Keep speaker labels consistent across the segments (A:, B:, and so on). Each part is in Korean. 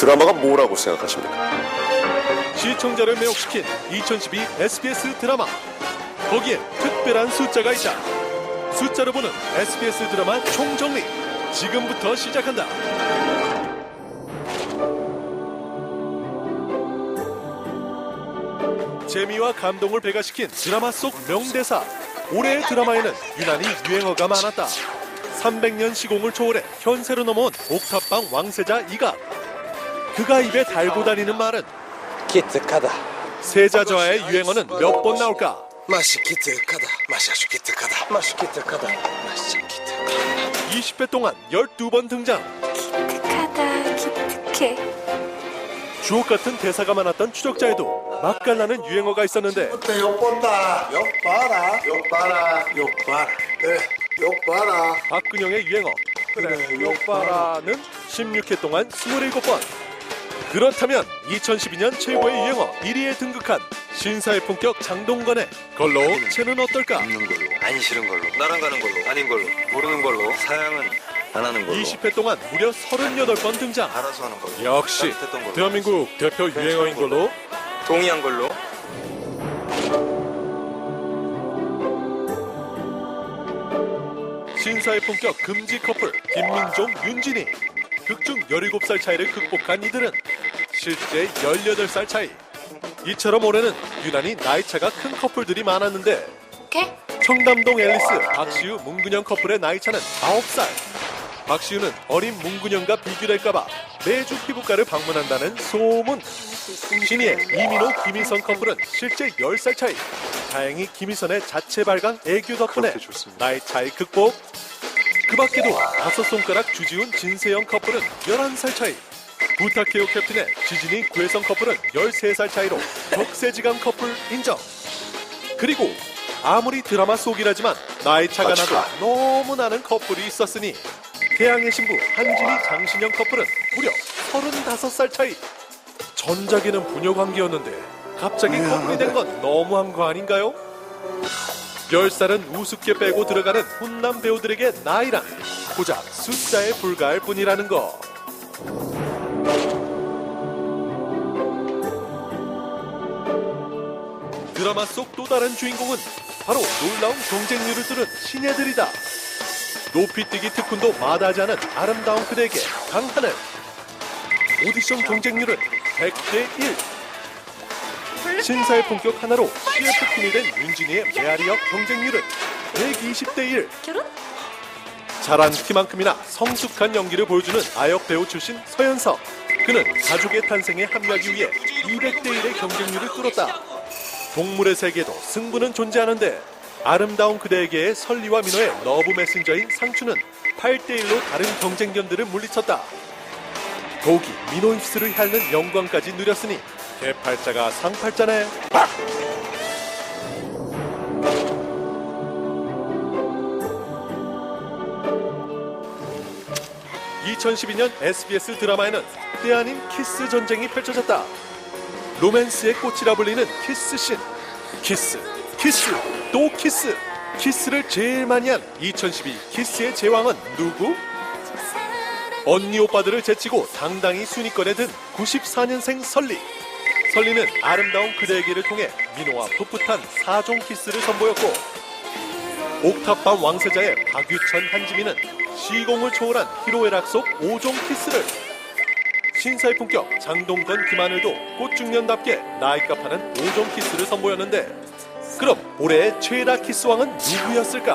A: 드라마가 뭐라고 생각하십니까?
B: 시청자를 매혹시킨 2012 SBS 드라마. 거기에 특별한 숫자가 있다. 숫자로 보는 SBS 드라마 총정리. 지금부터 시작한다. 재미와 감동을 배가시킨 드라마 속 명대사. 올해의 드라마에는 유난히 유행어가 많았다. 300년 시공을 초월해 현세로 넘어온 옥탑방 왕세자 이가. 그가 입에 달고 다니는 말은
C: 기특하다.
B: 세자저하의 유행어는 몇 번 나올까?
C: 맛이 기특하다. 맛이 아주 기특하다. 맛이 기특하다. 맛이 참 기특하다.
B: 20회 동안 12번 등장.
D: 기특하다 기특해
B: 주옥 같은 대사가 많았던 추적자에도 맛깔나는 유행어가 있었는데
E: 그때 욕 본다. 욕 봐라. 욕 봐라. 욕 봐라. 그래, 욕 봐라.
B: 박근영의 유행어 그래 욕바라는 16회 동안 27번 그렇다면 2012년 최고의 유행어 1위에 등극한 신사의 품격 장동건의 걸로 채는 어떨까?
F: 없는 걸로. 안 싫은 걸로. 나랑 가는 걸로. 아닌 걸로. 모르는 걸로. 사양은 안 하는 걸로.
B: 20회 동안 무려 38번 등장.
F: 알아서 하는 걸로.
B: 역시
F: 따뜻했던 걸로.
B: 대한민국 대표 유행어인 걸로.
F: 동의한 걸로.
B: 신사의 품격 금지 커플 김민종, 윤진이 극중 17살 차이를 극복한 이들은 실제 18살 차이. 이처럼 올해는 유난히 나이차가 큰 커플들이 많았는데
D: 오케이?
B: 청담동 앨리스, 박시우, 문근영 커플의 나이차는 9살. 박시우는 어린 문근영과 비교될까봐 매주 피부과를 방문한다는 소문. 신이의 이민호, 김희선 커플은 실제 10살 차이. 다행히 김희선의 자체 발광 애교 덕분에 나이 차이 극복. 그 밖에도 다섯 손가락 주지훈 진세영 커플은 11살 차이 부탁해요 캡틴의 지진이 구혜성 커플은 13살 차이로 적세지감 커플 인정 그리고 아무리 드라마 속이라지만 나이 차가 나도 너무 나는 커플이 있었으니 태양의 신부 한진이 장신영 커플은 무려 35살 차이 전작에는 부녀 관계였는데 갑자기 커플이 된 건 너무한 거 아닌가요? 10살은 우습게 빼고 들어가는 훈남 배우들에게 나이란 고작 숫자에 불과할 뿐이라는 거. 드라마 속 또 다른 주인공은 바로 놀라운 경쟁률을 뚫은 신예들이다. 높이뛰기 특훈도 마다하지 않은 아름다운 그대에게 강하늘. 오디션 경쟁률은 100대 1. 신사의 본격 하나로 CF팀이 된 윤진이의 메아리 역 경쟁률은 120대 1.
D: 결혼?
B: 잘한 키만큼이나 성숙한 연기를 보여주는 아역 배우 출신 서현석. 그는 가족의 탄생에 합류하기 위해 200대 1의 경쟁률을 뚫었다. 동물의 세계에도 승부는 존재하는데 아름다운 그대에게의 설리와 민호의 러브 메신저인 상추는 8대 1로 다른 경쟁견들을 물리쳤다. 더욱이 민호 입술을 핥는 영광까지 누렸으니 개팔자가 상팔자네. 2012년 SBS 드라마에는 때 아닌 키스 전쟁이 펼쳐졌다. 로맨스의 꽃이라 불리는 키스 씬. 키스, 키스, 또 키스. 키스를 제일 많이 한 2012 키스의 제왕은 누구? 언니 오빠들을 제치고 당당히 순위권에 든 94년생 설리. 설리는 아름다운 그대에게를 통해 민호와 풋풋한 사종 키스를 선보였고 옥탑방 왕세자의 박유천 한지민은 시공을 초월한 희로애락 속 5종 키스를 신사의 품격 장동건 김하늘도 꽃중년답게 나이값 하는 5종 키스를 선보였는데 그럼 올해의 최다 키스왕은 누구였을까?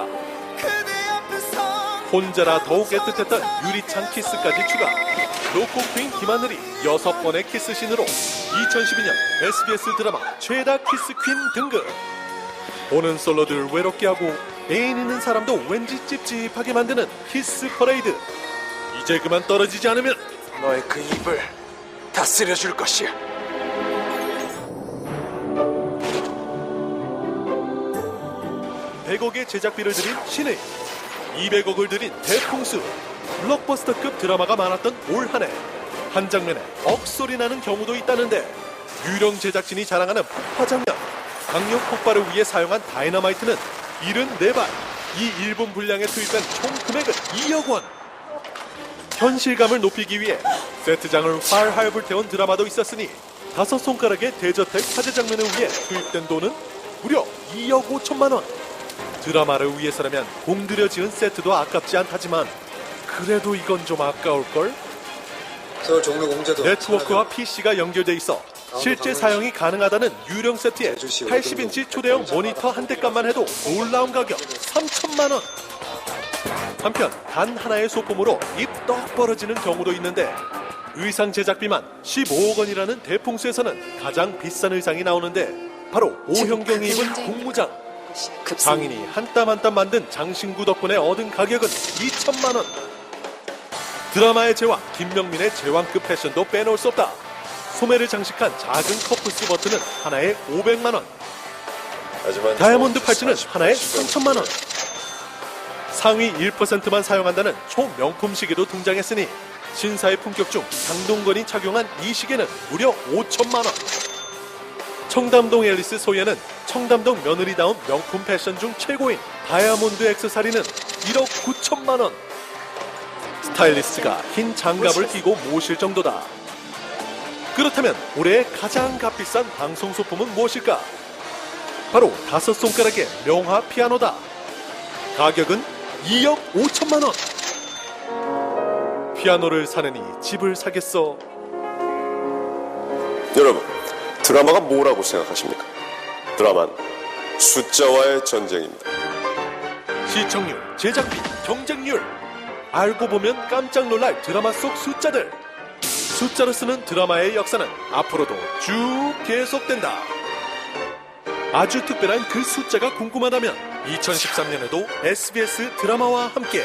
B: 혼자라 더욱 애틋했던 유리창 키스까지 추가. 로코 퀸 김하늘이 여섯 번의 키스신으로 2012년 SBS 드라마 최다 키스 퀸 등극. 보는 솔로들 외롭게 하고 애인 있는 사람도 왠지 찝찝하게 만드는 키스 퍼레이드. 이제 그만 떨어지지 않으면
C: 너의 그 입을 다스려 줄 것이야.
B: 100억의 제작비를 들인 신의 200억을 들인 대풍수. 블록버스터급 드라마가 많았던 올 한해. 한 장면에 억소리 나는 경우도 있다는데 유령 제작진이 자랑하는 폭파 장면. 강력 폭발을 위해 사용한 다이너마이트는 74발. 이 1분 분량에 투입된 총 금액은 2억 원 현실감을 높이기 위해 세트장을 활활 불태운 드라마도 있었으니 다섯 손가락의 대저택 화재 장면을 위해 투입된 돈은 무려 2억 5천만 원. 드라마를 위해서라면 공들여 지은 세트도 아깝지 않다지만 그래도 이건 좀 아까울걸?
C: 서울 종로 공제도
B: 네트워크와 PC가 연결돼 있어 실제 사용이 가능하다는 유령 세트에 80인치 초대형 모니터 한 대값만 해도 놀라운 가격 3천만 원. 한편 단 하나의 소품으로 입 떡 벌어지는 경우도 있는데 의상 제작비만 15억 원이라는 대풍수에서는 가장 비싼 의상이 나오는데 바로 오형경이 입은 국무장. 장인이 한 땀 한 땀 만든 장신구 덕분에 얻은 가격은 2천만 원. 드라마의 제왕 김명민의 제왕급 패션도 빼놓을 수 없다. 소매를 장식한 작은 커플스 버튼은 하나에 500만 원.
A: 하지만
B: 다이아몬드
A: 저
B: 팔찌는
A: 40
B: 하나에
A: 시간
B: 3천만 원. 상위 1%만 사용한다는 초명품 시계도 등장했으니 신사의 품격 중 장동건이 착용한 이 시계는 무려 5천만 원. 청담동 앨리스 소예는 청담동 며느리다운 명품 패션 중 최고인 다이아몬드 액세서리는 1억 9천만 원. 스타일리스트가 흰 장갑을 끼고 모실 정도다. 그렇다면 올해 가장 값비싼 방송 소품은 무엇일까? 바로 다섯 손가락의 명화 피아노다. 가격은 2억 5천만 원. 피아노를 사느니 집을 사겠어.
A: 여러분 드라마가 뭐라고 생각하십니까? 드라마는 숫자와의 전쟁입니다.
B: 시청률, 제작비, 경쟁률. 알고 보면 깜짝 놀랄 드라마 속 숫자들. 숫자로 쓰는 드라마의 역사는 앞으로도 쭉 계속된다. 아주 특별한 그 숫자가 궁금하다면 2013년에도 SBS 드라마와 함께